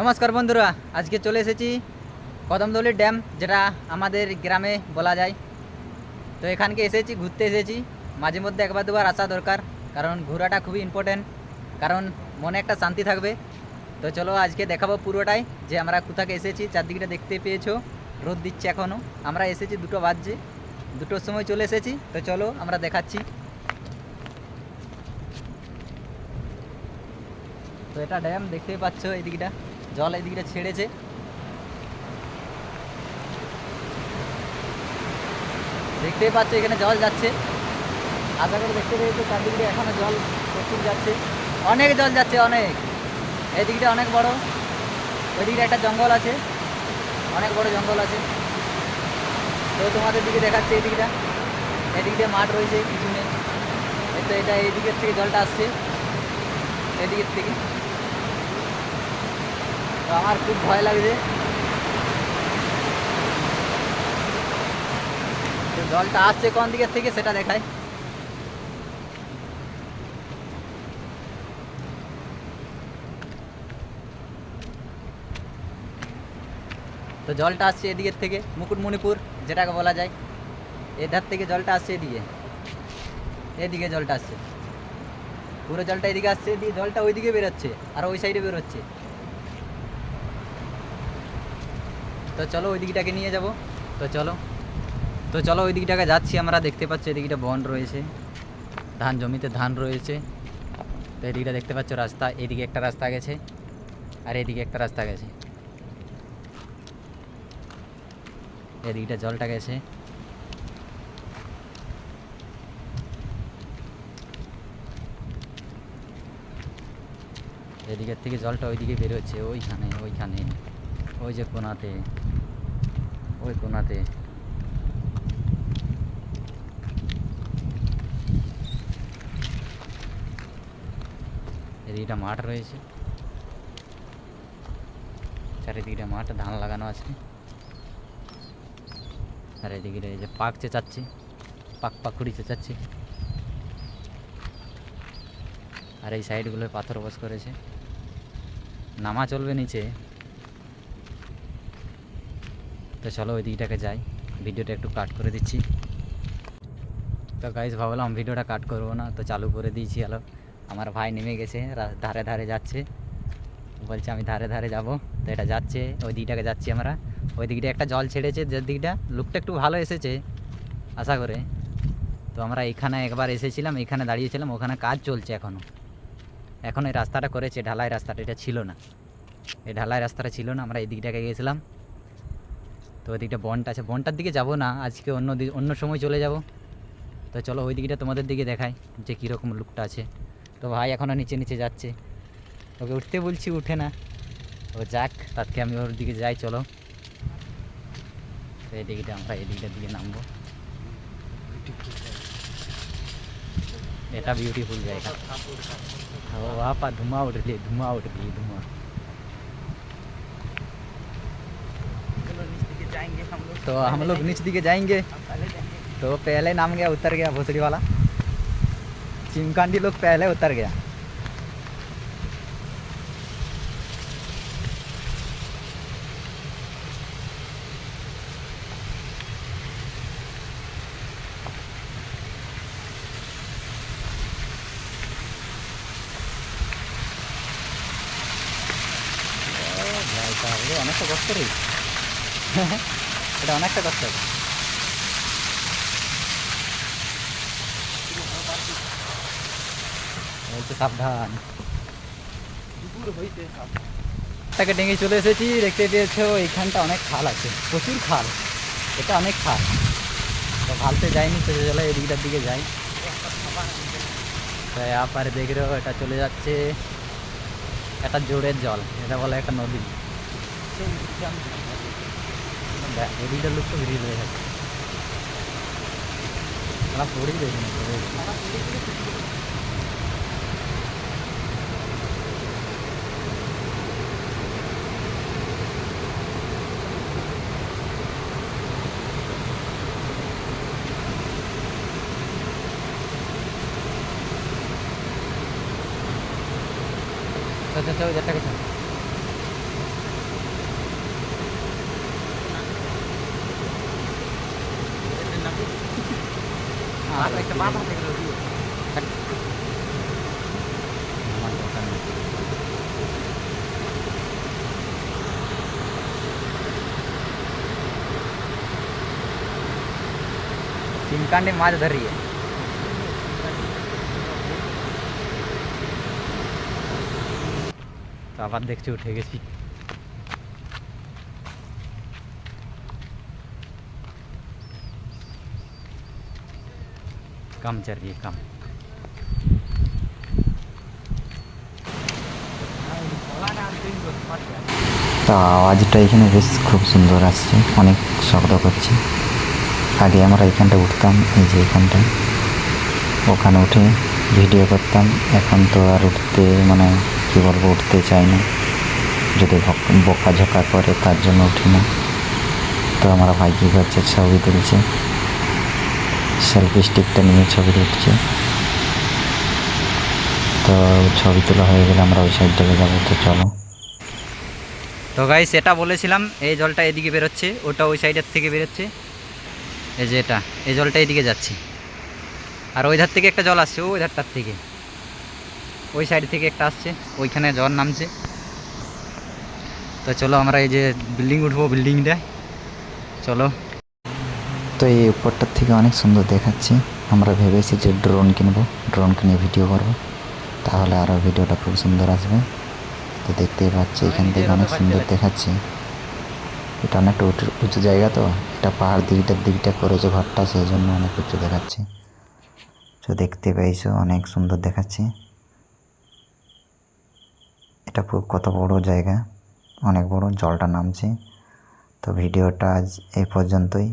নমস্কার বন্ধুরা, আজকে চলে এসেছি কদমদলি ড্যাম, যেটা আমাদের গ্রামে বলা যায়। তো এখানকে এসেছি, ঘুরতে এসেছি। মাঝে মধ্যে একবার দুবার আসা দরকার, কারণ ঘোরাটা খুবই ইম্পর্টেন্ট কারণ মনে একটা শান্তি থাকবে। তো চলো আজকে দেখাবো পুরোটাই, যে আমরা কোথাকে এসেছি, চারদিকটা দেখতে পেয়েছ, রোদ দিচ্ছে এখনও আমরা এসেছি দুটো বাজছে, দুটোর সময় চলে এসেছি, তো চলো আমরা দেখাচ্ছি। তো এটা ড্যাম, দেখতেই পাচ্ছ এই দিকটা জল এই দিকটা ছেড়েছে। দেখতেই পাচ্ছ, এখানে জল যাচ্ছে। আশা করে দেখতে পেয়েছ, চারদিকে এখনও জল প্রচুর যাচ্ছে। অনেক জল যাচ্ছে, অনেক। এই দিকটা অনেক বড়। ওই দিকটা একটা জঙ্গল আছে। অনেক বড় জঙ্গল আছে। তো তোমাদের দিকে দেখাচ্ছে এই দিকটা এই দিকটা মাঠ রয়েছে, কিছু নেই। তো এটা এই দিকের থেকে জলটা আসছে। এদিকের থেকে। আমার খুব ভয় লাগছে। জলটা আসছে কোন দিকের থেকে সেটা দেখায় তো জলটা আসছে এদিকের থেকে, মুকুটমণিপুর যেটাকে বলা যায়। এধার থেকে জলটা আসছে এদিকে। এদিকে জলটা আসছে। পুরো জলটা এদিকে আসছে দিয়ে জলটা ওইদিকে বেরোচ্ছে আর ওই সাইডে বেরোচ্ছে। তো চলো ওই দিকটাকে নিয়ে যাব। তো চলো। তো চলো ওই দিকটাকে যাচ্ছি আমরা, দেখতে পাচ্ছি এদিকটা বন রয়েছে। ধান জমিতে ধান রয়েছে। তো এদিকটা দেখতে পাচ্ছ রাস্তা, এদিকে একটা রাস্তা গেছে আর এদিকে একটা রাস্তা গেছে। এদিকটা জলটা গেছে। এদিকের থেকে জলটা ওইদিকে বেরোচ্ছে ওইখানে ওইখানে। ওই যে কোনাতে, ওই কোনাতে। এদিকটা মাঠ রয়েছে। চারিদিকটা মাঠ, ধান লাগানো আছে। আর এদিকে এই যে পাক চেঁচাচ্ছে, পাক পাকুড়ি চেঁচাচ্ছে। আর এই সাইডগুলোয় পাথর বস করেছে। নামা চলবে নিচে। তো চলো ওই দিকটাকে যাই। ভিডিওটা একটু কাট করে দিচ্ছি। তো গাইজ ভাবলাম ভিডিওটা কাট করব না, তো চালু করে দিয়েছি হ্যালো আমার ভাই নেমে গেছে ধারে ধারে যাচ্ছে। বলছে আমি ধারে ধারে যাব, তো এটা যাচ্ছে ওই দিকটাকে যাচ্ছি আমরা। ওই দিকটা একটা জল ছেড়েছে, যে দিকটা লুকটা একটু ভালো এসেছে, আশা করে। তো আমরা এখানে একবার এসেছিলাম, এখানে দাঁড়িয়েছিলাম, ওখানে কাজ চলছে এখনও এখন এই রাস্তাটা করেছে, ঢালাই রাস্তাটা, এটা ছিল না। এই ঢালাই রাস্তাটা ছিল না, আমরা এই দিকটাকে গিয়েছিলাম তো ওইদিকটা বনটা আছে। বনটার দিকে যাব না, আজকে অন্য অন্য সময় চলে যাব। তো চলো ওই দিকটা তোমাদের দিকে দেখায় যে কীরকম লুকটা আছে। তো ভাই এখনও নিচে নিচে যাচ্ছে। ওকে উঠতে বলছি, উঠে না। ও যাক তাকে আমি ওর দিকে যাই, চলো। তো এই দিকটা আমরা এই দিকটার দিকে নামবো। এটা বিউটিফুল জায়গা। ও বাপা ধুমা উঠ রে ধুমা উঠ রে ধুমা। रही है धुआं तो हम लोग नीच दिखे जाएंगे तो पहले नाम गया उतर गया भोसड़ी वाला चिमकांडी लोग पहले उतर गया ও ভাই তাহলে অনেকটা কষ্ট রে এটা অনেকটা কষ্ট হবে। বলতে সাবধান। তাকে ডেঙে চলে এসেছি, দেখতে পেয়েছ, এইখানটা অনেক খাল আছে, প্রচুর খাল। এটা অনেক খাল। তো ভালতে যায়নি চলে চলে এদিকটার দিকে যাই। তো আপারে দেখ এটা চলে যাচ্ছে এটা জোরের জল, এটা বলে একটা নদী। দেখ এদিকটা লোক তো বেরিয়ে বেরিয়ে যাচ্ছে আমরা পড়েই দেখিনি পড়েই দেখিনি। চল চল চল যেটা আমার দোকান নেই। চিমকান্ডে মাছ ধরিয়ে তো আবার দেখছি উঠে গেছি कम चलिए कम তো আওয়াজটা এখানে বেশ খুব সুন্দর আসছে অনেক শব্দ করছে আগে আমরা এখানটা উঠতাম এই যে এখানটা ওখানে উঠে ভিডিও করতাম এখন তো আর উঠতে মানে কী বলবো উঠতে চাই না যদি বকা ঝকা করে তার জন্য উঠি না তো আমার ভাই কী করছে ছবি তুলছে সেলফি স্টিকটা নিয়ে ছবি তুলছে। তো ছবি তোলা হয়ে গেলে আমরা ওই সাইডটাকে যাব, তো চলো। তো গাই সেটা বলেছিলাম, এই জলটা এদিকে বেরোচ্ছে, ওটা ওই সাইডের থেকে বেরোচ্ছে। এই যে এটা, এই জলটা এদিকে যাচ্ছে। আর ওই ধার থেকে একটা জল আসছে, ওই ধারটার থেকে। ওই সাইড থেকে একটা আসছে, ওইখানে জল নামছে। তো চলো আমরা এই যে বিল্ডিং উঠবো বিল্ডিংটা চলো। তো এই উপরটার থেকে অনেক সুন্দর দেখাচ্ছে। আমরা ভেবেছি যে ড্রোন কিনবো ড্রোন কিনে ভিডিও করব। তাহলে আরও ভিডিওটা খুব সুন্দর আসবে। তো দেখতেই পাচ্ছি এখান থেকে অনেক সুন্দর দেখাচ্ছে। এটা অনেকটা উঁচু উঁচু জায়গা তো এটা পাহাড় দিকটার দিকটা করেছে ঘরটা সেই জন্য অনেক উঁচু দেখাচ্ছে। তো দেখতে পাইছো অনেক সুন্দর দেখাচ্ছে। এটা পুরো কত বড় জায়গা অনেক বড় জলটা নামছে। তো ভিডিওটা আজ এই পর্যন্তই।